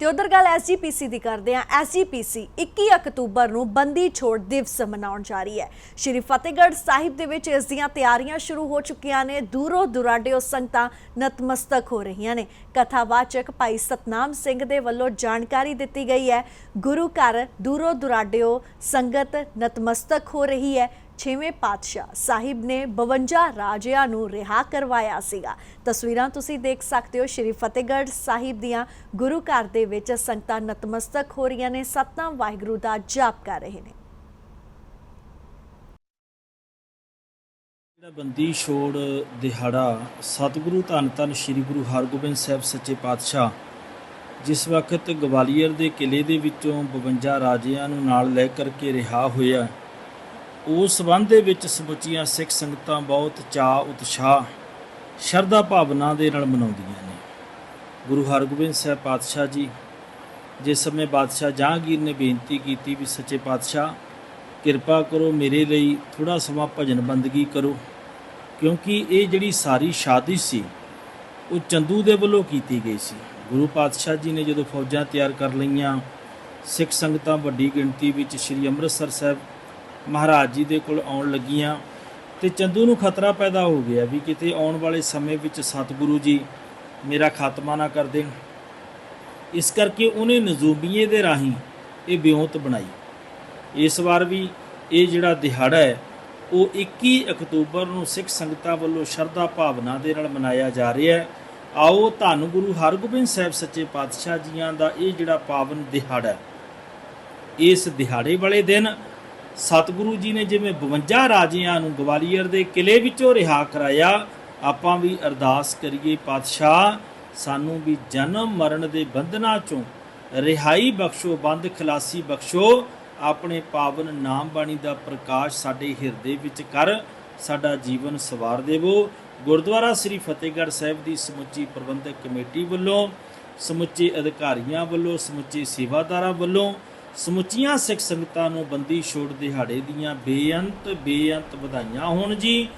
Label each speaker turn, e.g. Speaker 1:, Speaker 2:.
Speaker 1: ਤੇ ਉਧਰ ਗੱਲ ਐਸਜੀਪੀਸੀ ਦੀ ਕਰਦੇ ਹਾਂ। ਐਸਜੀਪੀਸੀ 21 ਅਕਤੂਬਰ ਨੂੰ ਬੰਦੀ ਛੋੜ ਦਿਵਸ ਮਨਾਉਣ ਜਾ ਰਹੀ ਹੈ। ਸ਼੍ਰੀ ਫਤਿਹਗੜ੍ਹ ਸਾਹਿਬ ਦੇ ਵਿੱਚ ਇਸ ਦੀਆਂ ਤਿਆਰੀਆਂ ਸ਼ੁਰੂ ਹੋ ਚੁੱਕੀਆਂ ਨੇ। ਦੂਰੋਂ ਦੁਰਾਡਿਓ ਸੰਗਤਾਂ ਨਤਮਸਤਕ ਹੋ ਰਹੀਆਂ ਨੇ। ਕਥਾਵਾਚਕ ਭਾਈ ਸਤਨਾਮ ਸਿੰਘ ਦੇ ਵੱਲੋਂ ਜਾਣਕਾਰੀ ਦਿੱਤੀ ਗਈ ਹੈ। ਗੁਰੂ ਘਰ ਦੂਰੋਂ ਦੁਰਾਡਿਓ ਸੰਗਤ ਨਤਮਸਤਕ ਹੋ ਰਹੀ ਹੈ। ਛੇਵੇਂ ਪਾਤਸ਼ਾਹ ਸਾਹਿਬ ਨੇ 52 ਰਾਜਿਆਂ ਨੂੰ ਰਿਹਾ ਕਰਵਾਇਆ ਸੀਗਾ। ਤਸਵੀਰਾਂ ਤੁਸੀਂ ਦੇਖ ਸਕਦੇ ਹੋ, ਸ਼੍ਰੀ ਫਤਿਹਗੜ੍ਹ ਸਾਹਿਬ ਦੀਆਂ ਗੁਰੂ ਘਰ ਦੇ ਵਿੱਚ ਸੰਗਤਾਂ ਨਤਮਸਤਕ ਹੋ ਰਹੀਆਂ ਨੇ ਸਤਨਾਮ ਵਾਹਿਗੁਰੂ ਦਾ ਜਾਪ ਕਰ ਰਹੇ ਨੇ।
Speaker 2: ਜਿਹੜਾ ਬੰਦੀ ਛੋੜ ਦਿਹਾੜਾ ਸਤਿਗੁਰੂ ਧੰਨ ਧੰਨ ਸ੍ਰੀ ਗੁਰੂ ਹਰਗੋਬਿੰਦ ਸਾਹਿਬ ਸੱਚੇ ਪਾਤਸ਼ਾਹ, ਜਿਸ ਵਕਤ ਗਵਾਲੀਅਰ ਦੇ ਕਿਲੇ ਦੇ ਵਿੱਚੋਂ 52 ਰਾਜਿਆਂ ਨੂੰ ਨਾਲ ਲੈ ਕਰਕੇ ਰਿਹਾ ਹੋਇਆ ਉਸ ਸੰਬੰਧ ਦੇ ਵਿੱਚ ਸਮੁੱਚੀਆਂ ਸਿੱਖ ਸੰਗਤਾਂ ਬਹੁਤ ਚਾਅ, ਉਤਸ਼ਾਹ, ਸ਼ਰਧਾ ਭਾਵਨਾ ਦੇ ਨਾਲ ਮਨਾਉਂਦੀਆਂ ਨੇ। ਗੁਰੂ ਹਰਗੋਬਿੰਦ ਸਾਹਿਬ ਪਾਤਸ਼ਾਹ ਜੀ, ਜਿਸ ਸਮੇਂ ਬਾਦਸ਼ਾਹ ਜਹਾਂਗੀਰ ਨੇ ਬੇਨਤੀ ਕੀਤੀ ਵੀ ਸੱਚੇ ਪਾਤਸ਼ਾਹ, ਕਿਰਪਾ ਕਰੋ ਮੇਰੇ ਲਈ ਥੋੜਾ ਸਮਾਂ ਭਜਨ ਬੰਦਗੀ ਕਰੋ, ਕਿਉਂਕਿ ਇਹ ਜਿਹੜੀ ਸਾਰੀ ਸ਼ਾਦੀ ਸੀ, ਉਹ ਚੰਦੂ ਦੇ ਵੱਲੋਂ ਕੀਤੀ ਗਈ ਸੀ। ਗੁਰੂ ਪਾਤਸ਼ਾਹ ਜੀ ਨੇ ਜਦੋਂ ਫੌਜਾਂ ਤਿਆਰ ਕਰ ਲਈਆਂ, ਸਿੱਖ ਸੰਗਤਾਂ ਵੱਡੀ ਗਿਣਤੀ ਵਿੱਚ ਸ੍ਰੀ ਅੰਮ੍ਰਿਤਸਰ ਸਾਹਿਬ ਮਹਾਰਾਜ ਜੀ ਦੇ ਕੋਲ ਆਉਣ ਲੱਗੀਆਂ ਤੇ ਚੰਦੂ ਨੂੰ ਖਤਰਾ ਪੈਦਾ ਹੋ ਗਿਆ ਵੀ ਕਿਤੇ ਆਉਣ ਵਾਲੇ ਸਮੇਂ ਵਿੱਚ ਸਤਿਗੁਰੂ ਜੀ ਮੇਰਾ ਖਾਤਮਾ ਨਾ ਕਰ ਦੇਣ। ਇਸ ਕਰਕੇ ਉਹਨੇ ਨਜ਼ੂਬੀਏ ਦੇ ਰਾਹੀਂ ਇਹ ਬਿਉਂਤ ਬਣਾਈ। ਇਸ ਵਾਰ ਵੀ ਇਹ ਜਿਹੜਾ ਦਿਹਾੜਾ ਹੈ, ਉਹ 21 ਅਕਤੂਬਰ ਨੂੰ ਸਿੱਖ ਸੰਗਤਾਂ ਵੱਲੋਂ ਸ਼ਰਧਾ ਭਾਵਨਾ ਦੇ ਨਾਲ ਮਨਾਇਆ ਜਾ ਰਿਹਾ ਹੈ। ਆਓ ਧੰਨ ਗੁਰੂ ਹਰਗੋਬਿੰਦ ਸਾਹਿਬ ਸੱਚੇ ਪਾਤਸ਼ਾਹ ਜੀਆਂ ਦਾ ਇਹ ਜਿਹੜਾ ਪਾਵਨ ਦਿਹਾੜਾ ਇਸ ਦਿਹਾੜੇ ਵਾਲੇ ਦਿਨ ਸਤਿਗੁਰੂ ਜੀ ਨੇ ਜਿਵੇਂ 52 ਰਾਜਿਆਂ ਨੂੰ ਗਵਾਲੀਅਰ ਦੇ ਕਿਲੇ ਵਿੱਚੋਂ ਰਿਹਾ ਕਰਾਇਆ, ਆਪਾਂ ਵੀ ਅਰਦਾਸ ਕਰੀਏ, ਪਾਤਸ਼ਾਹ, ਸਾਨੂੰ ਵੀ ਜਨਮ ਮਰਨ ਦੇ ਬੰਧਨਾਂ ਚੋਂ ਰਿਹਾਈ ਬਖਸ਼ੋ ਬੰਦ ਖਲਾਸੀ ਬਖਸ਼ੋ, ਆਪਣੇ ਪਾਵਨ ਨਾਮ ਬਾਣੀ ਦਾ ਪ੍ਰਕਾਸ਼ ਸਾਡੇ ਹਿਰਦੇ ਵਿੱਚ ਕਰ, ਸਾਡਾ ਜੀਵਨ ਸਵਾਰ ਦੇਵੋ। ਗੁਰਦੁਆਰਾ ਸ੍ਰੀ ਫਤਿਹਗੜ੍ਹ ਸਾਹਿਬ ਦੀ ਸਮੁੱਚੀ ਪ੍ਰਬੰਧਕ ਕਮੇਟੀ ਵੱਲੋਂ, ਸਮੁੱਚੇ ਅਧਿਕਾਰੀਆਂ ਵੱਲੋਂ, ਸਮੁੱਚੇ ਸੇਵਾਦਾਰਾਂ ਵੱਲੋਂ ਸਮੁੱਚੀਆਂ ਸਿੱਖ ਸੰਗਤਾਂ ਨੂੰ ਬੰਦੀ ਛੋੜ ਦਿਹਾੜੇ ਦੀਆਂ ਬੇਅੰਤ ਬੇਅੰਤ ਵਧਾਈਆਂ। ਹੋਣ ਜੀ